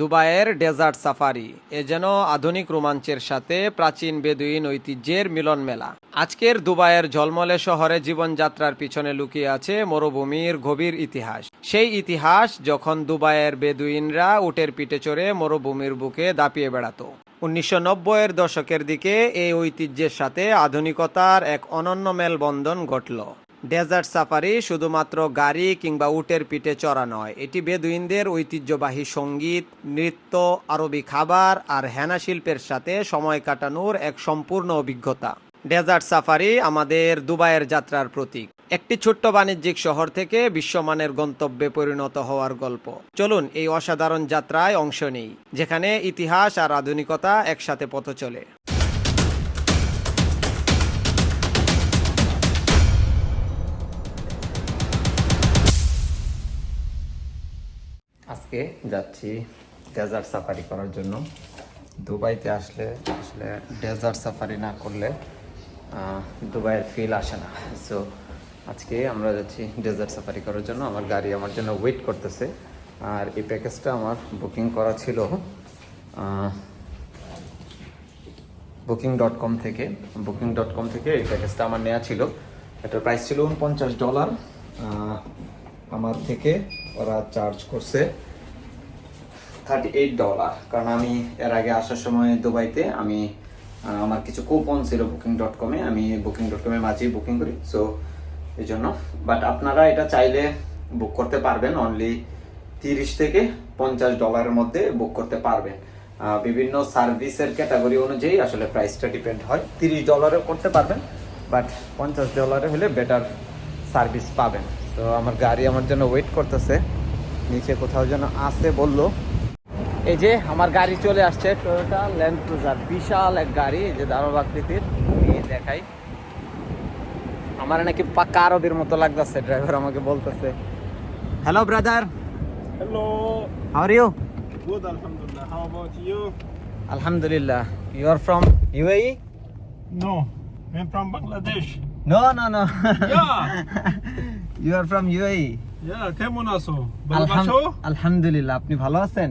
দুবাইয়ের desert safari, এ যেন আধুনিক রোমাঞ্চের সাথে প্রাচীন বেদুইন ঐতিহ্যের মিলন মেলা আজকের দুবাইয়ের ঝলমলে শহরে জীবনযাত্রার পিছনে লুকিয়ে আছে মরুভূমির গভীর ইতিহাস। সেই ইতিহাস যখন দুবাইয়ের বেদুইনরা উটের পিঠে চড়ে মরুভূমির বুকে দাপিয়ে বেড়াতো। উনিশশো নব্বইয়ের দশকের দিকে এই ঐতিহ্যের সাথে আধুনিকতার এক অনন্য মেলবন্ধন ঘটল। ডেজার্ট সাফারি শুধুমাত্র গাড়ি কিংবা উটের পিঠে চড়া নয়। এটি বেদুইনদের ঐতিহ্যবাহী সংগীত, নৃত্য, আরবি খাবার আর হেনা শিল্পের সাথে সময় কাটানোর এক সম্পূর্ণ অভিজ্ঞতা। ডেজার্ট সাফারি আমাদের দুবাইয়ের যাত্রার প্রতীক। একটি ছোট্ট বাণিজ্যিক শহর থেকে বিশ্বমানের গন্তব্যে পরিণত হওয়ার গল্প। চলুন এই অসাধারণ যাত্রায় অংশ নেই, যেখানে ইতিহাস আর আধুনিকতা একসাথে পথ চলে আজকে যাচ্ছি ডেজার্ট সাফারি করার জন্য। দুবাইতে আসলে আসলে ডেজার্ট সাফারি না করলে দুবাইয়ের ফিল আসে না। সো আজকে আমরা যাচ্ছি ডেজার্ট সাফারি করার জন্য। আমার গাড়ি আমার জন্য ওয়েট করতেছে। আর এই প্যাকেজটা আমার বুকিং করা ছিল বুকিং ডট কম থেকে। বুকিং ডট কম থেকে এই প্যাকেজটা আমার নেওয়া ছিল। এটার প্রাইস ছিল উনপঞ্চাশ ডলার আমার থেকে ওরা চার্জ করছে থার্টি এইট ডলার কারণ আমি এর আগে আসার সময় দুবাইতে আমি আমার কিছু কুপন ছিল বুকিং ডট কমে আমি বুকিং ডট কমের মাঝেই বুকিং করি সো এই জন্য বাট আপনারা এটা চাইলে বুক করতে পারবেন অনলি তিরিশ থেকে পঞ্চাশ ডলারের মধ্যে বুক করতে পারবেন। বিভিন্ন সার্ভিসের ক্যাটাগরি অনুযায়ী আসলে প্রাইসটা ডিপেন্ড হয়। তিরিশ ডলারে করতে পারবেন বাট পঞ্চাশ ডলারে হলে বেটার সার্ভিস পাবেন। তো আমার গাড়ি আমার জন্য ওয়েট করতেছে, নিচে কোথাও যেন আছে বলল। এই যে আমার গাড়ি চলে আসছে টয়োটা ল্যান্ড ক্রুজার বিশাল এক গাড়ি এই যে দারুণ আকৃতির দেখাই আমার নাকি পাক্কা আরবের মতো লাগতেছে ড্রাইভার আমাকে বলতেছে hello brother Hello. How are you Good, Alhamdulillah. How about you? আলহামদুলিল্লাহ you are from UAE No, I'm from Bangladesh. No no no Yeah. You are from UAE Yeah, কেমন আছো? ভালো আছো? আলহামদুলিল্লাহ আপনি ভালো আছেন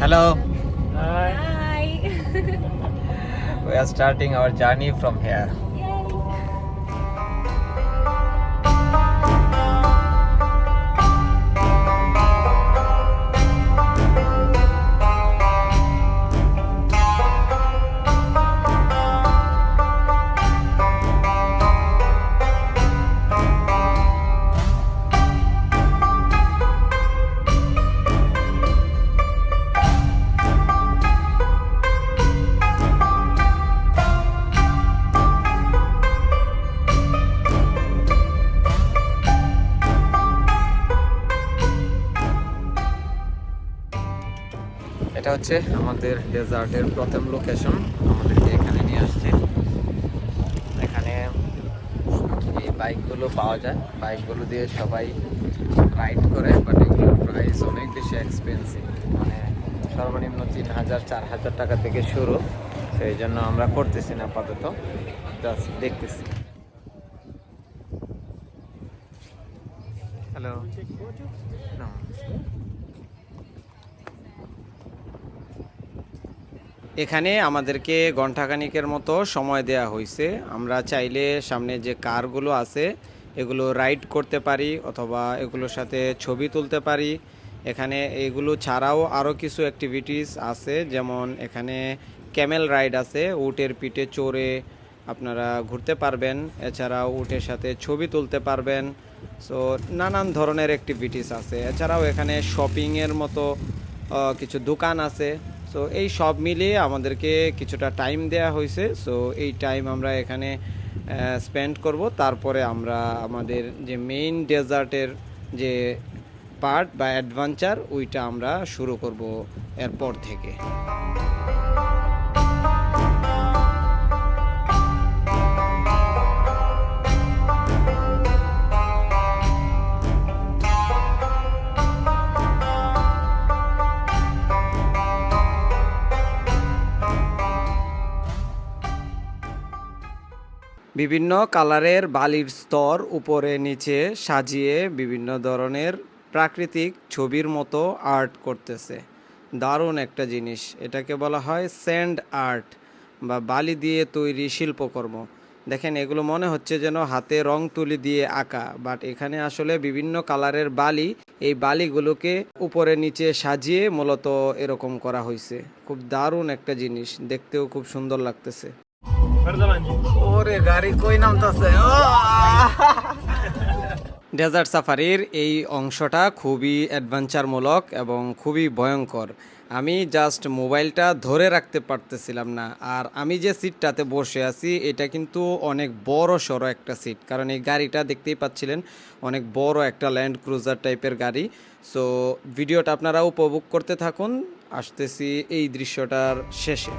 Hello. Hi. Hi. we are starting our journey from here. হচ্ছে আমাদের ডেজার্টের প্রথম লোকেশন আমাদেরকে এখানে নিয়ে আসছে। এখানে এই বাইকগুলো পাওয়া যায়। বাইকগুলো দিয়ে সবাই রাইড করে বাট এগুলোর প্রাইস অনেক বেশি এক্সপেন্সিভ মানে সর্বনিম্ন তিন হাজার, চার হাজার টাকা থেকে শুরু। সেই জন্য আমরা করতেছি না আপাতত। জাস্ট দেখতেছি। হ্যালো এখানে আমাদেরকে ঘন্টাখানিকের মতো সময় দেয়া হয়েছে আমরা চাইলে সামনে যে কারগুলো আছে, এগুলো রাইড করতে পারি অথবা এগুলোর সাথে ছবি তুলতে পারি। এখানে এগুলো ছাড়াও আরও কিছু অ্যাক্টিভিটিস আছে, যেমন এখানে ক্যামেল রাইড আছে, উটের পিঠে চড়ে আপনারা ঘুরতে পারবেন। এছাড়াও উটের সাথে ছবি তুলতে পারবেন। সো নানান ধরনের অ্যাক্টিভিটিস আছে। এছাড়াও এখানে শপিংয়ের মতো কিছু দোকান আছে। সো এই সব মিলিয়ে আমাদেরকে কিছুটা টাইম দেয়া হয়েছে। সো এই টাইম আমরা এখানে স্পেন্ড করব। তারপরে আমরা আমাদের যে মেইন ডেজার্টের যে পার্ট বা অ্যাডভেঞ্চার ওইটা আমরা শুরু করব এরপর থেকে। বিভিন্ন কালারের বালির স্তর উপরে নিচে সাজিয়ে বিভিন্ন ধরনের প্রাকৃতিক ছবির মতো আর্ট করতেছে। দারুণ একটা জিনিস। এটাকে বলা হয় স্যান্ড আর্ট বা বালি দিয়ে তৈরি শিল্পকর্ম। দেখেন, এগুলো মনে হচ্ছে যেন হাতে রং তুলি দিয়ে আঁকা বাট এখানে আসলে বিভিন্ন কালারের বালি, এই বালিগুলোকে উপরে নিচে সাজিয়ে মূলত এরকম করা হয়েছে খুব দারুণ একটা জিনিস। দেখতেও খুব সুন্দর লাগতেছে। ওরে গাড়ি কই নামতাছে? ডেজার্ট সাফারির এই অংশটা খুবই অ্যাডভেঞ্চারমূলক এবং খুবই ভয়ঙ্কর। আমি জাস্ট মোবাইলটা ধরে রাখতে পারতেছিলাম না। আর আমি যে সিটটাতে বসে আছি এটা কিন্তু অনেক বড় সড়ো একটা সিট। কারণ এই গাড়িটা দেখতেই পাচ্ছিলেন অনেক বড় একটা ল্যান্ড ক্রুজার টাইপের গাড়ি। সো ভিডিওটা আপনারা উপভোগ করতে থাকুন। আসতেছি এই দৃশ্যটার শেষে।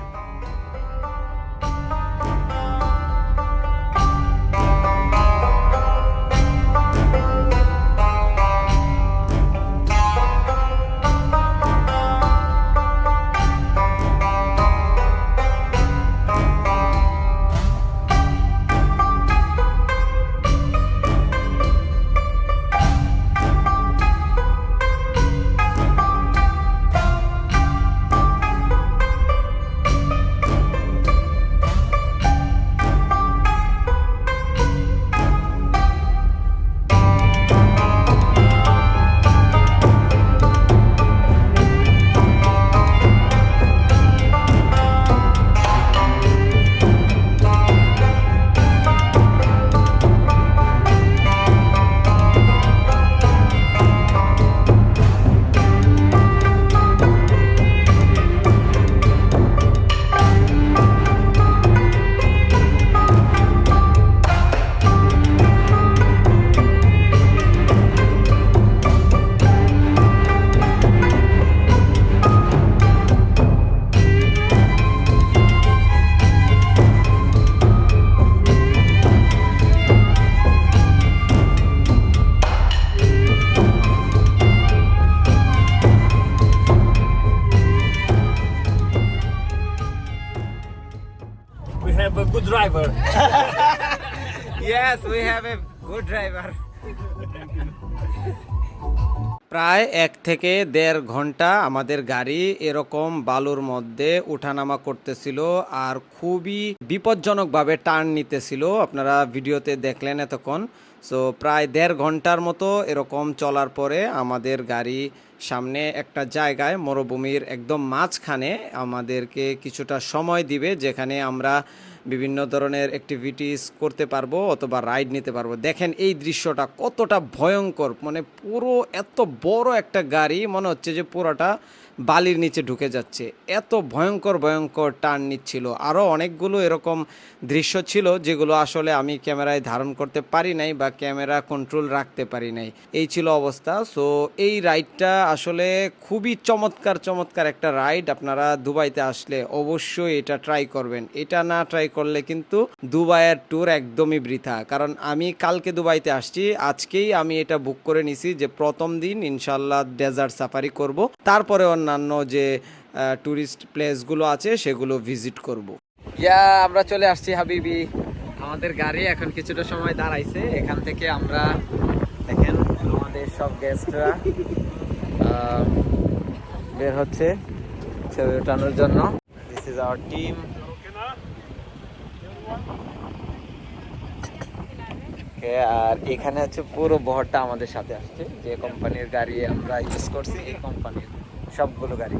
Yes, we have a good driver. প্রায় এক থেকে দেড় ঘণ্টা আমাদের গাড়ি এরকম বালুর মধ্যে উঠানামা করতেছিল আর খুবই বিপজ্জনকভাবে টার্ন নিতেছিল আপনারা ভিডিওতে দেখলেন এতক্ষণ সো প্রায় দেড় ঘণ্টার মতো এরকম চলার পরে আমাদের গাড়ি সামনে একটা জায়গায় মরুভূমির একদম মাঝখানে আমাদেরকে কিছুটা সময় দিবে যেখানে আমরা বিভিন্ন ধরনের অ্যাক্টিভিটিস করতে পারব অথবা রাইড নিতে পারব। দেখেন এই দৃশ্যটা কতটা ভয়ঙ্কর। মানে পুরো এত বড় একটা গাড়ি, মনে হচ্ছে যে পুরোটা বালির নিচে ঢুকে যাচ্ছে। এত ভয়ঙ্কর ভয়ঙ্কর টার্ন নিচ্ছিল। আরও অনেকগুলো এরকম দৃশ্য ছিল যেগুলো আসলে আমি ক্যামেরায় ধারণ করতে পারি নাই বা ক্যামেরা কন্ট্রোল রাখতে পারি নাই। এই ছিল অবস্থা। সো এই রাইডটা আসলে খুবই চমৎকার চমৎকার একটা রাইড আপনারা দুবাইতে আসলে অবশ্যই এটা ট্রাই করবেন। এটা না ট্রাই করলে কিন্তু দুবাইয়ের ট্যুর একদমই বৃথা। কারণ আমি কালকে দুবাইতে আসছি, আজকেই আমি এটা বুক করে নিছি যে প্রথম দিন ইনশাল্লাহ ডেজার্ট সাফারি করব। তারপরে অন্যান্য যে ট্যুরিস্ট প্লেসগুলো আছে, সেগুলো ভিজিট করব। ইয়া, আমরা চলে আসছি হাবিবি। আমাদের গাড়ি এখন কিছুটা সময় দাঁড়াইছে। এখান থেকে আমরা দেখেন আমাদের সব গেস্টরা বের হচ্ছে ছবি ওঠানোর জন্য। দিস ইজ আওয়ার টিম আর এখানে হচ্ছে পুরো বহরটা আমাদের সাথে আসছে। যে কোম্পানির গাড়ি আমরা ইউজ করছি, এই কোম্পানির সবগুলো গাড়ি।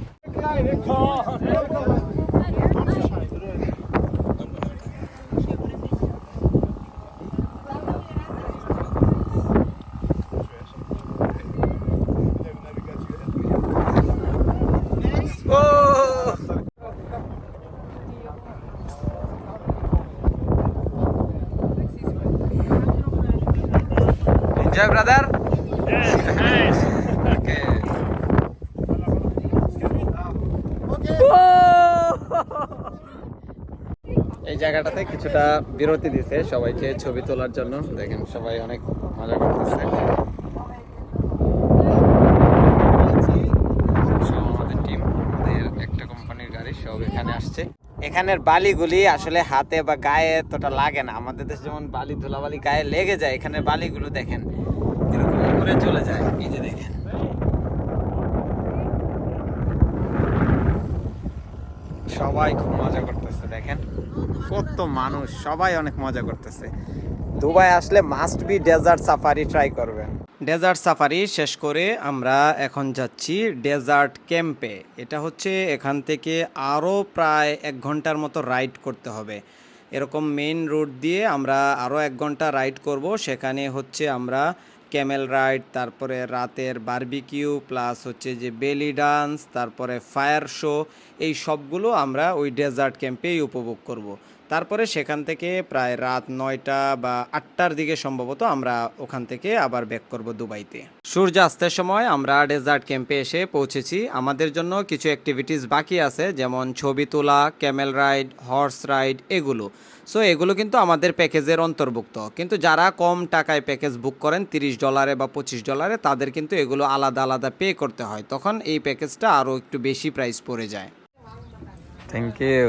Enjoy brother Yes, nice. এই জায়গাটাতে কিছুটা বিরতি দিছে সবাইকে ছবি তোলার জন্য। দেখেন, সবাই অনেক মজা করতেছে। আমাদের একটা কোম্পানির গাড়ি, সব এখানে আসছে। এখানের বালিগুলি আসলে হাতে বা গায়ে তোটা লাগে না। আমাদের দেশে যেমন বালি, ধুলাবালি গায়ে লেগে যায়, এখানের বালিগুলো দেখেন, এরকম উপরে চলে যায়। এই যে দেখেন। সবাই খুব মজা করতেছে, দেখেন। কত মানুষ, সবাই অনেক মজা করতেছে। দুবাই আসলে must be desert safari try করবেন। ডেজার্ট সাফারি শেষ করে আমরা এখন যাচ্ছি ডেজার্ট ক্যাম্পে এটা হচ্ছে এখান থেকে আরও প্রায় এক ঘণ্টার মতো রাইড করতে হবে। এরকম মেইন রোড দিয়ে আমরা আরও এক ঘণ্টা রাইড করব। সেখানে হচ্ছে আমরা ক্যামেল রাইড তারপরে রাতের বার্বিকিউ, প্লাস হচ্ছে যে বেলি ডান্স, তারপরে ফায়ার শো, এই সবগুলো আমরা ওই ডেজার্ট ক্যাম্পেই উপভোগ করব। তারপরে সেখান থেকে প্রায় রাত নয়টা বা আটটার দিকে সম্ভবত আমরা ওখান থেকে আবার ব্যাক করব দুবাইতে। সূর্যাস্তের সময় আমরা ডেজার্ট ক্যাম্পে এসে পৌঁছেছি। আমাদের জন্য কিছু অ্যাক্টিভিটিস বাকি আছে, যেমন ছবি তোলা ক্যামেল রাইড হর্স রাইড এগুলো। সো এগুলো কিন্তু আমাদের প্যাকেজের অন্তর্ভুক্ত। কিন্তু যারা কম টাকায় প্যাকেজ বুক করেন, তিরিশ ডলারে বা পঁচিশ ডলারে তাদের কিন্তু এগুলো আলাদা আলাদা পে করতে হয়। তখন এই প্যাকেজটা আরও একটু বেশি প্রাইস পড়ে যায়। থ্যাংক ইউ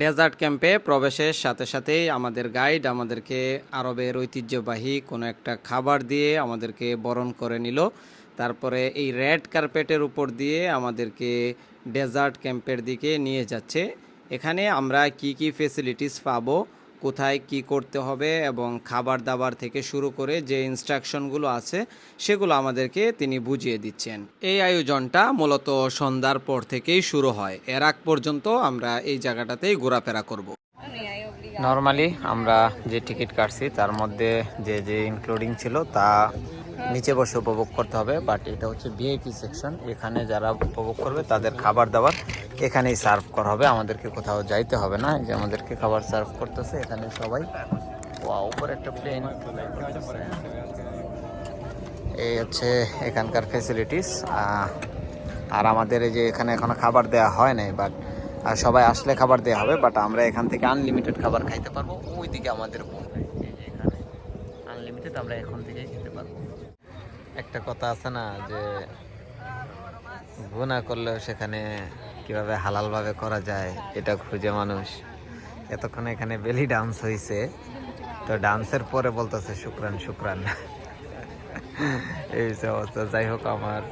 ডেজার্ট ক্যাম্পে প্রবেশের সাথে সাথেই আমাদের গাইড আমাদেরকে আরবের ঐতিহ্যবাহী কোনো একটা খাবার দিয়ে আমাদেরকে বরণ করে নিল। তারপরে এই রেড কার্পেটের উপর দিয়ে আমাদেরকে ডেজার্ট ক্যাম্পের দিকে নিয়ে যাচ্ছে। এখানে আমরা কি কি ফেসিলিটিস পাবো কোথায় কি করতে হবে এবং খাবার দাবার থেকে শুরু করে যে ইনস্ট্রাকশনগুলো আছে, সেগুলো আমাদেরকে তিনি বুঝিয়ে দিচ্ছেন। এই আয়োজনটা মূলত সন্ধ্যার পর থেকেই শুরু হয়। এর আগ পর্যন্ত আমরা এই জায়গাটাতেই ঘোরাফেরা করব। নর্মালি আমরা যে টিকিট কাটছি, তার মধ্যে যে যে ইনক্লুডিং ছিল তা নিচে বসে উপভোগ করতে হবে বাট এটা হচ্ছে ভিআইপি সেকশন এখানে যারা উপভোগ করবে, তাদের খাবার দাবার এখানেই সার্ভ করা হবে। আমাদেরকে কোথাও যাইতে হবে না। যে আমাদেরকে খাবার সার্ভ করতেছে, এখানে সবাই। উপর একটা প্লেন এই হচ্ছে এখানকার ফেসিলিটিস আর আমাদের এই যে এখানে এখনও খাবার দেওয়া হয় নাই বাট আর সবাই আসলে খাবার দেওয়া হবে বাট আমরা এখান থেকে আনলিমিটেড খাবার খাইতে পারব। ওইদিকে আমাদের বলবে যে এখানে আনলিমিটেড আমরা এখন থেকেই খেতে পারব। একটা কথা আছে না, যে গুণা করলেও সেখানে কীভাবে হালালভাবে করা যায়, এটা খুঁজে মানুষ। এতক্ষণ এখানে বেলি ডান্স হয়েছে তো ডান্সের পরে বলতেছে, শুক্রান শুক্রান। এই হচ্ছে অবস্থা। যাই হোক, আমার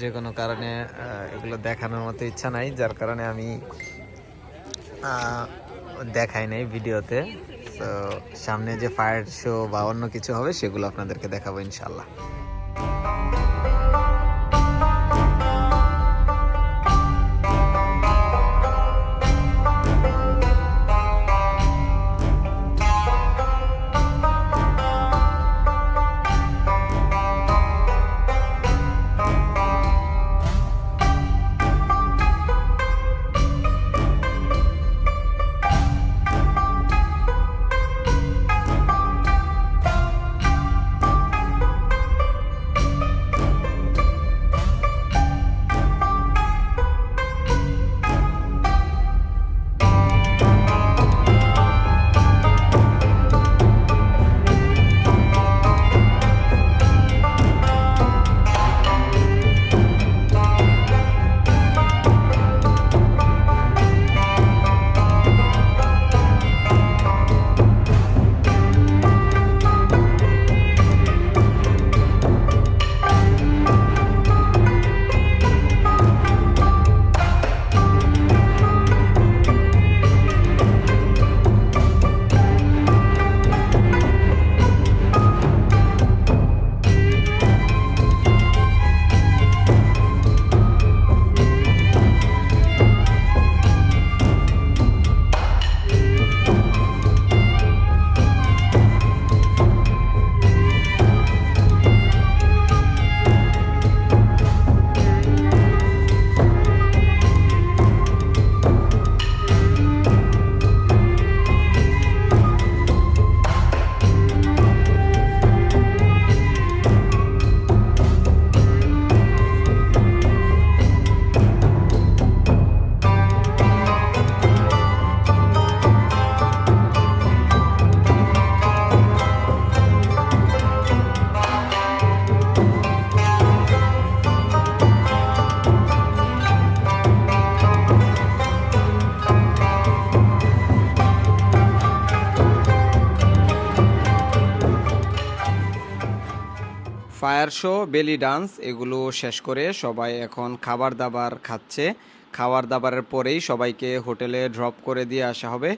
যে কোনো কারণে এগুলো দেখানোর মতো ইচ্ছা নাই, যার কারণে আমি দেখাই নাই ভিডিওতে। তো সামনে যে ফায়ার শো বা অন্য কিছু হবে, সেগুলো আপনাদেরকে দেখাবো ইনশাল্লাহ ফায়ার শো বেলি ডান্স, এগুলো শেষ করে সবাই এখন খাবার দাবার খাচ্ছে। খাবার দাবারের পরেই সবাইকে হোটেলে ড্রপ করে দিয়ে আসা হবে।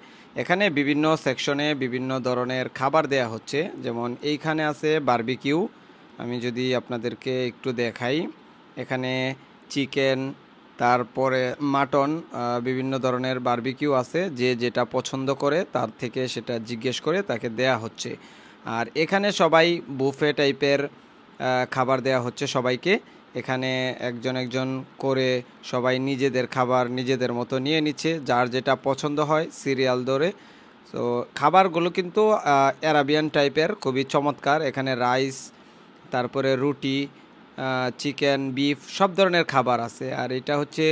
এখানে বিভিন্ন সেকশনে বিভিন্ন ধরনের খাবার দেয়া হচ্ছে। যেমন এইখানে আছে বার্বিকিউ। আমি যদি আপনাদেরকে একটু দেখাই। এখানে চিকেন, তারপরে মাটন বিভিন্ন ধরনের বার্বিকিউ আছে। যে যেটা পছন্দ করে তার থেকে সেটা জিজ্ঞেস করে তাকে দেয়া হচ্ছে। আর এখানে সবাই বুফে টাইপের খাবার দেয়া হচ্ছে সবাইকে। এখানে একজন একজন করে সবাই নিজেদের খাবার নিজেদের মতো নিয়ে নিচ্ছে, যার যেটা পছন্দ হয় সিরিয়াল ধরে। তো খাবারগুলো কিন্তু অ্যারাবিয়ান টাইপের, খুবই চমৎকার। এখানে রাইস, তারপরে রুটি চিকেন, বিফ, সব ধরনের খাবার আছে। আর এটা হচ্ছে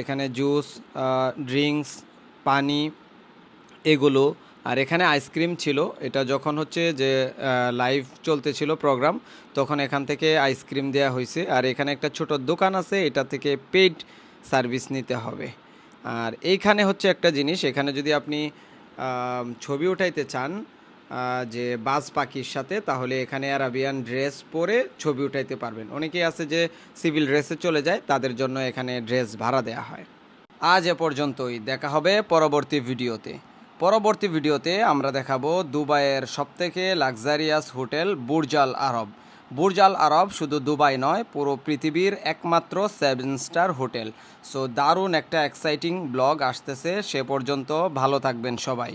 এখানে জুস ড্রিঙ্কস, পানি, এগুলো আর এখানে আইসক্রিম ছিল। এটা যখন হচ্ছে যে লাইভ চলতেছিল প্রোগ্রাম তখন এখান থেকে আইসক্রিম দেওয়া হয়েছে আর এখানে একটা ছোট দোকান আছে, এটা থেকে পেইড সার্ভিস নিতে হবে। আর এইখানে হচ্ছে একটা জিনিস, এখানে যদি আপনি ছবি উঠাইতে চান যে বাজ পাখির সাথে, তাহলে এখানে আরাবিয়ান ড্রেস পরে ছবি উঠাইতে পারবেন। অনেকেই আছে যে সিভিল ড্রেসে চলে যায়, তাদের জন্য এখানে ড্রেস ভাড়া দেওয়া হয়। আজ এ পর্যন্তই। দেখা হবে পরবর্তী ভিডিওতে পরবর্তী ভিডিওতে আমরা দেখাবো দুবাইয়ের সবথেকে লাক্সারিয়াস হোটেল বুর্জাল আরব। বুর্জাল আরব শুধু দুবাই নয়, পুরো পৃথিবীর একমাত্র সেভেন স্টার হোটেল। সো দারুণ একটা এক্সাইটিং ব্লগ আসতেছে, সে পর্যন্ত ভালো থাকবেন সবাই।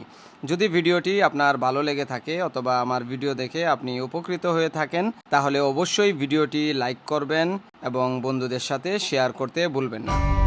যদি ভিডিওটি আপনার ভালো লেগে থাকে অথবা আমার ভিডিও দেখে আপনি উপকৃত হয়ে থাকেন, তাহলে অবশ্যই ভিডিওটি লাইক করবেন এবং বন্ধুদের সাথে শেয়ার করতে ভুলবেন না।